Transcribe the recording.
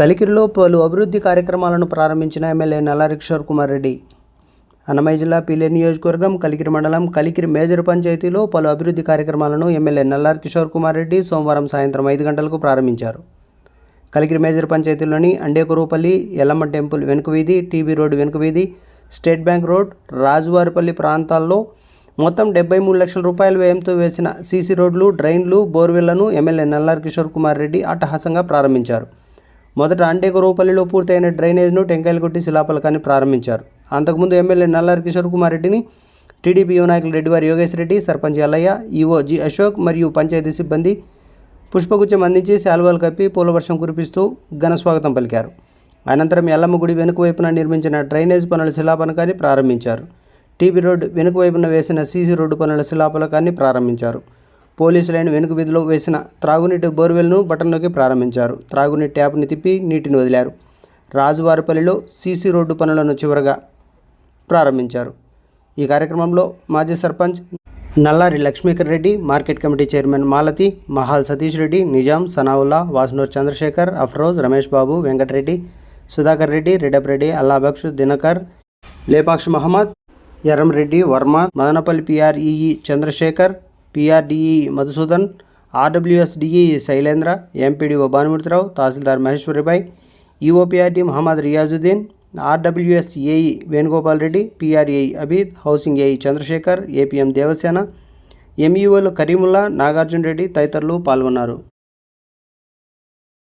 కలికిరిలో పలు అభివృద్ధి కార్యక్రమాలను ప్రారంభించిన ఎమ్మెల్యే నల్లారి కిషోర్ కుమార్ రెడ్డి. అన్నమయ్య జిల్లా పీలే నియోజకవర్గం కలికిరి మండలం కలికిరి మేజర్ పంచాయతీలో పలు అభివృద్ధి కార్యక్రమాలను ఎమ్మెల్యే నల్లారి కిషోర్ కుమార్ రెడ్డి సోమవారం సాయంత్రం ఐదు గంటలకు ప్రారంభించారు. కలికిరి మేజర్ పంచాయతీలోని అండేకురూపల్లి ఎల్లమ్మ టెంపుల్ వెనుక వీధి టీబీ రోడ్డు వెనుక వీధి స్టేట్ బ్యాంక్ రోడ్ రాజువారిపల్లి ప్రాంతాల్లో మొత్తం డెబ్బై మూడు లక్షల రూపాయల వ్యయంతో వేసిన సీసీ రోడ్లు డ్రైన్లు బోర్వెళ్ళను ఎమ్మెల్యే నల్లారి కిషోర్ కుమార్ రెడ్డి అట్టహాసంగా ప్రారంభించారు. మొదట అండేకురుపల్లిలో పూర్తయిన డ్రైనేజ్ను టెంకాయలగుట్టి కొట్టి ప్రారంభించారు. అంతకుముందు ఎమ్మెల్యే నల్లారి కిషోర్ కుమార్ రెడ్డిని టీడీపీ యువ రెడ్డివారి యోగేశ్ రెడ్డి సర్పంచ్ ఎల్లయ్య ఈవో జి అశోక్ మరియు పంచాయతీ సిబ్బంది పుష్పగుచ్చం అందించి శాల్వాలు కప్పి పూలవర్షం కురిపిస్తూ ఘన స్వాగతం పలికారు. అనంతరం ఎల్లమ్మ గుడి వెనుక వైపున నిర్మించిన డ్రైనేజ్ పనుల శిలాపలకాన్ని ప్రారంభించారు. టీబీ రోడ్ వెనుక వైపున వేసిన సీసీ రోడ్డు పనుల శిలాపలకాన్ని ప్రారంభించారు. పోలీసులైన వెనుక వీధిలో వేసిన త్రాగునీటి బోర్వెల్ను బటన్లోకి ప్రారంభించారు. త్రాగునీటి ట్యాప్ని తిప్పి నీటిని వదిలారు. రాజువారిపల్లిలో సీసీ రోడ్డు పనులను చివరగా ప్రారంభించారు. ఈ కార్యక్రమంలో మాజీ sarpanch Nallari Lakshmikar Reddy market committee chairman Malathi Mahal Satish Reddy Nizam Sanaullah Vasunur Chandrasekhar Afroz Ramesh Babu Venkatareddy Sudhakar Reddy Reddappareddy Allabaksh Dinakar Lepaksh Mohammed Erramreddy Varma Madanapalli PREE Chandrasekhar PRDE Madhusudan RWSDE Shailendra MPDO Bhanumurthirao tahsildar Maheshwaribai EOPRD Mohammed Riyazuddin RWSAE Venugopal Reddy PRAE Abid housing AE Chandrasekhar APM Devasena ఎంఈఓలు Karimulla Nagarjuna Reddy తదితరులు పాల్గొన్నారు.